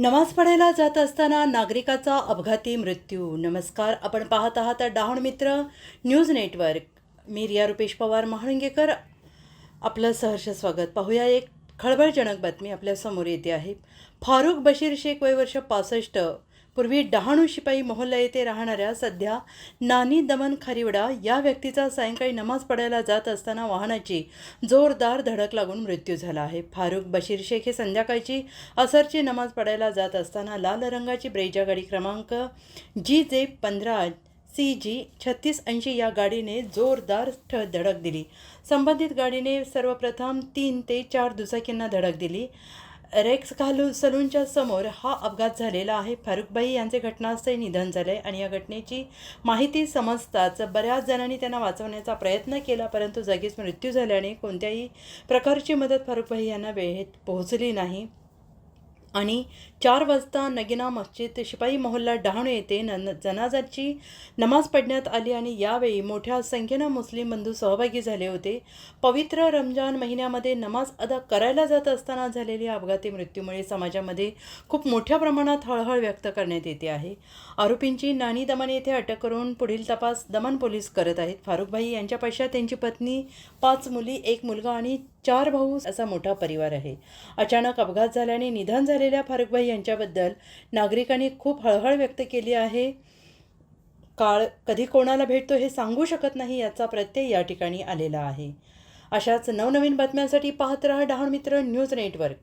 नमाज पडायला जात असताना नागरिकाचा अपघाती मृत्यू. नमस्कार आपण पाहत आहात डहाण मित्र न्यूज नेटवर्क. मी रिया रुपेश पवार महाळंगेकर. आपलं सहर्ष स्वागत. पाहूया एक खळबळजनक बातमी आपल्यासमोर येते आहे. फारुख बशीर शेख वय वर्ष पासष्ट पूर्वी डहाणू शिपाई मोहल्ला येथे राहणाऱ्या सध्या नानी दमन खारिवडा या व्यक्तीचा सायंकाळी नमाज पडायला जात असताना वाहनाची जोरदार धडक लागून मृत्यू झाला आहे. फारुख बशीर शेख हे संध्याकाळची असरची नमाज पडायला जात असताना लाल रंगाची ब्रेजा गाडी क्रमांक जी जे पंधरा सी जी छत्तीस ऐंशी या गाडीने जोरदार ठ धडक दिली. संबंधित गाडीने सर्वप्रथम तीन ते चार दुचाकींना धडक दिली. रेक्स घालू सलूनच्या समोर हा अपघात झालेला आहे. फारुखबाई यांचे घटनास्थळी निधन झाले आणि या घटनेची माहिती समजताच बऱ्याच जणांनी त्यांना वाचवण्याचा प्रयत्न केला परंतु जागीच मृत्यू झाल्याने कोणत्याही प्रकारची मदत फारुखबाई यांना वेळेत पोहोचली नाही. आणि चार वाजता नगिना मस्जिद शिपाई मोहल्ला डहाणू येथे न जनाजाची नमाज पडण्यात आली आणि यावेळी मोठ्या संख्येनं मुस्लिम बंधू सहभागी झाले होते. पवित्र रमजान महिन्यामध्ये नमाज अदा करायला जात असताना झालेल्या अपघाती मृत्यूमुळे समाजामध्ये खूप मोठ्या प्रमाणात हळहळ व्यक्त करण्यात येते आहे. आरोपींची नाणी दमन येथे अटक करून पुढील तपास दमन पोलीस करत आहेत. फारुखभाई यांच्या पैशात त्यांची पत्नी पाच मुली एक मुलगा आणि चार भाऊ असा मोठा परिवार आहे. अचानक अपघात झाल्याने निधन झालेल्या फारुखभाई यांच्याबद्दल नागरिकांनी खूप हळहळ व्यक्त केली आहे. काळ कधी कोणाला भेटतो हे सांगू शकत नाही याचा प्रत्यय या ठिकाणी आलेला आहे. अशाच नवनवीन बातम्यांसाठी पाहत रहा डहाण मित्र न्यूज नेटवर्क.